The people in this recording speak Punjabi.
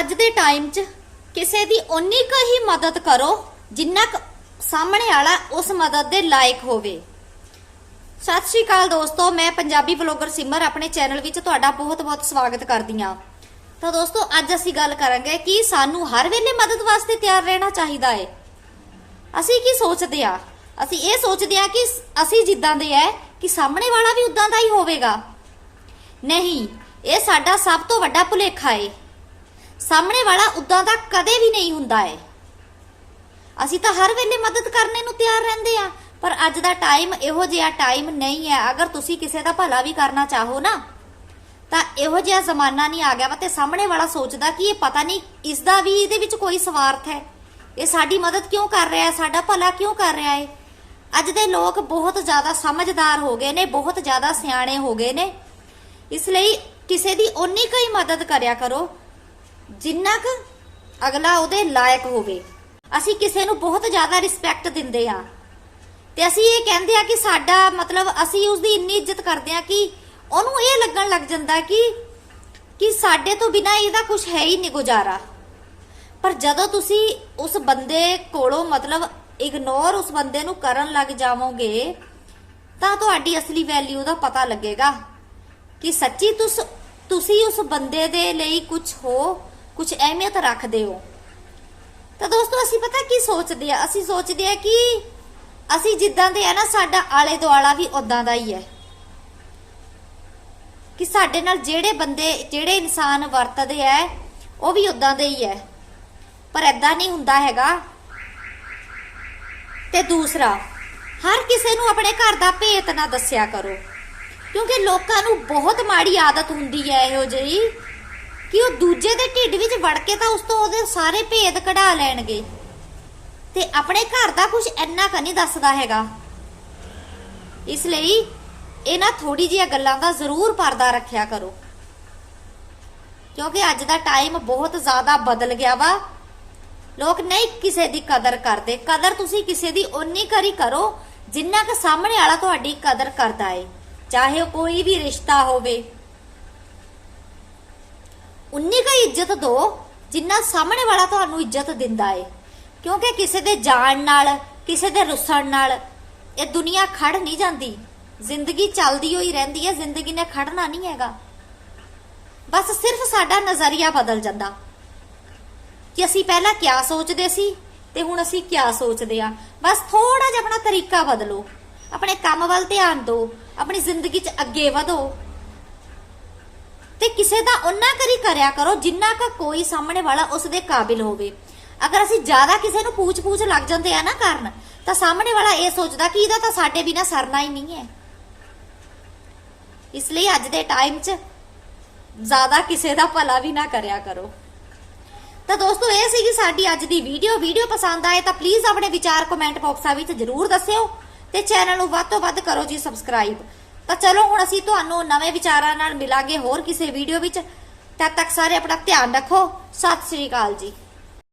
ਅੱਜ ਦੇ ਟਾਈਮ 'ਚ ਕਿਸੇ ਦੀ ਓਨੀ ਕੁ ਹੀ ਮਦਦ ਕਰੋ ਜਿੰਨਾ ਕੁ ਸਾਹਮਣੇ ਵਾਲਾ ਉਸ ਮਦਦ ਦੇ ਲਾਇਕ ਹੋਵੇ। ਸਤਿ ਸ਼੍ਰੀ ਅਕਾਲ ਦੋਸਤੋ, ਮੈਂ ਪੰਜਾਬੀ ਬਲੌਗਰ ਸਿਮਰ ਆਪਣੇ ਚੈਨਲ ਵਿੱਚ ਤੁਹਾਡਾ ਬਹੁਤ-ਬਹੁਤ ਸਵਾਗਤ ਕਰਦੀ ਹਾਂ। ਤਾਂ ਦੋਸਤੋ, ਅੱਜ ਅਸੀਂ ਗੱਲ ਕਰਾਂਗੇ ਕਿ ਸਾਨੂੰ ਹਰ ਵੇਲੇ ਮਦਦ ਵਾਸਤੇ ਤਿਆਰ ਰਹਿਣਾ ਚਾਹੀਦਾ ਹੈ ਅਸੀਂ ਕੀ ਸੋਚਦੇ ਆ ਅਸੀਂ ਇਹ ਸੋਚਦੇ ਆ ਕਿ ਅਸੀਂ ਜਿੱਦਾਂ ਦੇ ਐ ਕਿ ਸਾਹਮਣੇ ਵਾਲਾ ਵੀ ਉਦਾਂ ਦਾ ਹੀ ਹੋਵੇਗਾ। ਨਹੀਂ, ਇਹ ਸਾਡਾ ਸਭ ਤੋਂ ਵੱਡਾ ਭੁਲੇਖਾ ਏ। ਸਾਹਮਣੇ ਵਾਲਾ ਉਦਾਂ ਦਾ ਕਦੇ ਵੀ ਨਹੀਂ ਹੁੰਦਾ ਏ। ਅਸੀਂ ਤਾਂ ਹਰ ਵੇਲੇ ਮਦਦ ਕਰਨੇ ਨੂੰ ਤਿਆਰ ਰਹਿੰਦੇ ਆ, ਪਰ ਅੱਜ ਦਾ ਟਾਈਮ ਇਹੋ ਜਿਹਾ ਟਾਈਮ ਨਹੀਂ ਹੈ। ਅਗਰ ਤੁਸੀਂ ਕਿਸੇ ਦਾ ਭਲਾ ਵੀ ਕਰਨਾ ਚਾਹੋ ਨਾ, ਤਾਂ ਇਹੋ ਜਿਹਾ ਜ਼ਮਾਨਾ ਨਹੀਂ ਆ ਗਿਆ ਵਾ ਤੇ ਸਾਹਮਣੇ ਵਾਲਾ ਸੋਚਦਾ ਕਿ ਇਹ ਪਤਾ ਨਹੀਂ ਇਸ ਦਾ ਵੀ ਇਹਦੇ ਵਿੱਚ ਕੋਈ ਸਵਾਰਥ ਹੈ। ਇਹ ਸਾਡੀ ਮਦਦ ਕਿਉਂ ਕਰ ਰਿਹਾ ਹੈ? ਸਾਡਾ ਭਲਾ ਕਿਉਂ ਕਰ ਰਿਹਾ ਹੈ? ਅੱਜ ਦੇ ਲੋਕ ਬਹੁਤ ਜ਼ਿਆਦਾ ਸਮਝਦਾਰ ਹੋ ਗਏ ਨੇ, ਬਹੁਤ ਜ਼ਿਆਦਾ ਸਿਆਣੇ ਹੋ ਗਏ ਨੇ। ਇਸ ਲਈ ਕਿਸੇ ਦੀ ਓਨੀ ਕੁ ਮਦਦ ਕਰਿਆ ਕਰੋ ਜਿੰਨਾ ਕੁ ਅਗਲਾ ਉਹਦੇ ਲਾਇਕ ਹੋਵੇ, ਅਸੀਂ ਕਿਸੇ ਨੂੰ ਬਹੁਤ ਜ਼ਿਆਦਾ ਰਿਸਪੈਕਟ ਦਿੰਦੇ ਆ ਤੇ ਅਸੀਂ ਇਹ ਕਹਿੰਦੇ ਆ ਕਿ ਸਾਡਾ ਮਤਲਬ ਅਸੀਂ ਉਸ ਦੀ ਇੰਨੀ ਇੱਜ਼ਤ ਕਰਦੇ ਆ ਕਿ ਉਹਨੂੰ ਇਹ ਲੱਗਣ ਲੱਗ ਜਾਂਦਾ ਕਿ ਕਿ ਸਾਡੇ ਤੋਂ ਬਿਨਾ ਇਹਦਾ ਕੁਝ ਹੈ ਹੀ ਨਹੀਂ ਗੁਜ਼ਾਰਾ। ਪਰ ਜਦੋਂ ਤੁਸੀਂ ਉਸ ਬੰਦੇ ਕੋਲੋਂ ਮਤਲਬ ਇਗਨੋਰ ਉਸ ਬੰਦੇ ਨੂੰ ਕਰਨ ਲੱਗ ਜਾਵੋਗੇ, ਤਾਂ ਤੁਹਾਡੀ ਅਸਲੀ ਵੈਲਿਊ ਦਾ ਪਤਾ ਲੱਗੇਗਾ ਕਿ ਸੱਚੀ ਤੁਸ, ਤੁਸੀਂ ਉਸ ਬੰਦੇ ਦੇ ਲਈ ਕੁਝ ਹੋ ਕੁਝ ਅਹਿਮੀਅਤ ਰੱਖਦੇ ਹੋ। ਤਾਂ ਦੋਸਤੋ, ਅਸੀਂ ਪਤਾ ਕੀ ਸੋਚਦੇ ਆ ਅਸੀਂ ਸੋਚਦੇ ਆ ਕਿ ਅਸੀਂ ਜਿੱਦਾਂ ਦੇ ਆ ਨਾ, ਸਾਡਾ ਆਲੇ ਦੁਆਲਾ ਵੀ ਉਦਾਂ ਦਾ ਹੀ ਹੈ। ਕਿ ਸਾਡੇ ਨਾਲ ਜਿਹੜੇ ਬੰਦੇ, ਜਿਹੜੇ ਇਨਸਾਨ ਵਰਤਦੇ ਆ, ਉਹ ਵੀ ਉਦਾਂ ਦੇ ਹੀ ਹੈ। ਪਰ ਐਦਾਂ ਨਹੀਂ ਹੁੰਦਾ ਹੈਗਾ। ਤੇ ਦੂਸਰਾ, ਹਰ ਕਿਸੇ ਨੂੰ ਆਪਣੇ ਘਰ ਦਾ ਭੇਤ ਨਾ ਦੱਸਿਆ ਕਰੋ। ਕਿਉਂਕਿ ਲੋਕਾਂ ਨੂੰ ਬਹੁਤ ਮਾੜੀ ਆਦਤ ਹੁੰਦੀ ਹੈ ਇਹੋ ਜਿਹੀ। ਕਿ ਉਹ ਦੂਜੇ ਦੇ ਢਿੱਡ ਵਿੱਚ ਵੜ ਕੇ ਤਾਂ ਉਸ ਤੋਂ ਉਹਦੇ ਸਾਰੇ ਭੇਦ ਕਢਾ ਲੈਣਗੇ। ਤੇ ਆਪਣੇ ਘਰ ਦਾ ਕੁਝ ਇੰਨਾ ਕ ਨਹੀਂ ਦੱਸਦਾ ਹੈਗਾ। ਇਸ ਲਈ ਇਹਨਾਂ ਥੋੜੀ ਜਿਹੀਆਂ ਗੱਲਾਂ ਦਾ ਜ਼ਰੂਰ ਪਰਦਾ ਰੱਖਿਆ ਕਰੋ। ਕਿਉਂਕਿ ਅੱਜ ਦਾ ਟਾਈਮ ਬਹੁਤ ਜ਼ਿਆਦਾ ਬਦਲ ਗਿਆ ਵਾ। ਲੋਕ ਨਹੀਂ ਕਿਸੇ ਦੀ ਕਦਰ ਕਰਦੇ। ਕਦਰ ਤੁਸੀਂ ਕਿਸੇ ਦੀ ਓਨੀ ਕਰੀ ਕਰੋ ਜਿੰਨਾ ਕਿ ਸਾਹਮਣੇ ਵਾਲਾ ਤੁਹਾਡੀ ਕਦਰ ਕਰਦਾ ਏ। ਚਾਹੇ ਉਹ ਕੋਈ ਵੀ ਰਿਸ਼ਤਾ ਹੋਵੇ। ਉਨੀ ਕੁ ਇੱਜ਼ਤ ਦਿਓ ਜਿੰਨਾ ਸਾਹਮਣੇ ਵਾਲਾ ਤੁਹਾਨੂੰ ਇੱਜ਼ਤ ਦਿੰਦਾ ਏ। ਕਿਉਂਕਿ ਕਿਸੇ ਦੇ ਜਾਣ ਨਾਲ, ਕਿਸੇ ਦੇ ਰੁੱਸਣ ਨਾਲ ਇਹ ਦੁਨੀਆ ਖੜ ਨਹੀਂ ਜਾਂਦੀ। ਜ਼ਿੰਦਗੀ ਚੱਲਦੀ ਹੋਈ ਰਹਿੰਦੀ ਹੈ, ਜ਼ਿੰਦਗੀ ਨੇ ਖੜਨਾ ਨਹੀਂ ਹੈਗਾ। ਬਸ ਸਿਰਫ ਸਾਡਾ ਨਜ਼ਰੀਆ ਬਦਲ ਜਾਂਦਾ। ਕਿ ਅਸੀਂ ਪਹਿਲਾਂ ਕਿਆ ਸੋਚਦੇ ਸੀ ਤੇ ਹੁਣ ਅਸੀਂ ਕਿਆ ਸੋਚਦੇ ਆ ਬਸ ਥੋੜਾ ਜਿਹਾ ਆਪਣਾ ਤਰੀਕਾ ਬਦਲੋ। ਆਪਣੇ ਕੰਮ ਵੱਲ ਧਿਆਨ ਦਿਓ। ਆਪਣੀ ਜ਼ਿੰਦਗੀ 'ਚ ਅੱਗੇ ਵਧੋ। ਤੇ ਕਿਸੇ ਦਾ ਉਹਨਾਂ ਕਰੀ ਕਰਿਆ ਕਰੋ ਜਿੰਨਾ ਕੁ ਕੋਈ ਸਾਹਮਣੇ ਵਾਲਾ ਉਸ ਦੇ ਕਾਬਿਲ ਹੋਵੇ। ਅਗਰ ਅਸੀਂ ਜ਼ਿਆਦਾ ਕਿਸੇ ਨੂੰ ਪੂਛ-ਪੂਛ ਲੱਗ ਜਾਂਦੇ ਆ ਨਾ ਕਰਨ, ਤਾਂ ਸਾਹਮਣੇ ਵਾਲਾ ਇਹ ਸੋਚਦਾ ਕਿ ਇਹਦਾ ਤਾਂ ਸਾਡੇ ਬਿਨਾ ਸਰਨਾ ਹੀ ਨਹੀਂ ਹੈ। ਇਸ ਲਈ ਅੱਜ ਦੇ ਟਾਈਮ 'ਚ ਜ਼ਿਆਦਾ ਕਿਸੇ ਦਾ ਭਲਾ ਵੀ ਨਾ ਕਰਿਆ ਕਰੋ। ਤਾਂ ਦੋਸਤੋ, ਇਹ ਸੀਗੀ ਸਾਡੀ ਅੱਜ ਦੀ ਵੀਡੀਓ। ਵੀਡੀਓ ਪਸੰਦ ਆਏ ਤਾਂ ਪਲੀਜ਼ ਆਪਣੇ ਵਿਚਾਰ ਕਮੈਂਟ ਬਾਕਸਾਂ ਵਿੱਚ ਜਰੂਰ ਦੱਸਿਓ ਤੇ ਚੈਨਲ ਨੂੰ ਵੱਧ ਤੋਂ ਵੱਧ ਕਰੋ ਜੀ ਸਬਸਕ੍ਰਾਈਬ ਤਾਂ ਚਲੋ ਹੁਣ ਅਸੀਂ ਤੁਹਾਨੂੰ ਨਵੇਂ ਵਿਚਾਰਾਂ ਨਾਲ ਮਿਲਾਂਗੇ ਹੋਰ ਕਿਸੇ ਵੀਡੀਓ ਵਿੱਚ। ਤਦ ਤੱਕ ਸਾਰੇ ਆਪਣਾ ਧਿਆਨ ਰੱਖੋ। ਸਤਿ ਸ੍ਰੀ ਅਕਾਲ ਜੀ।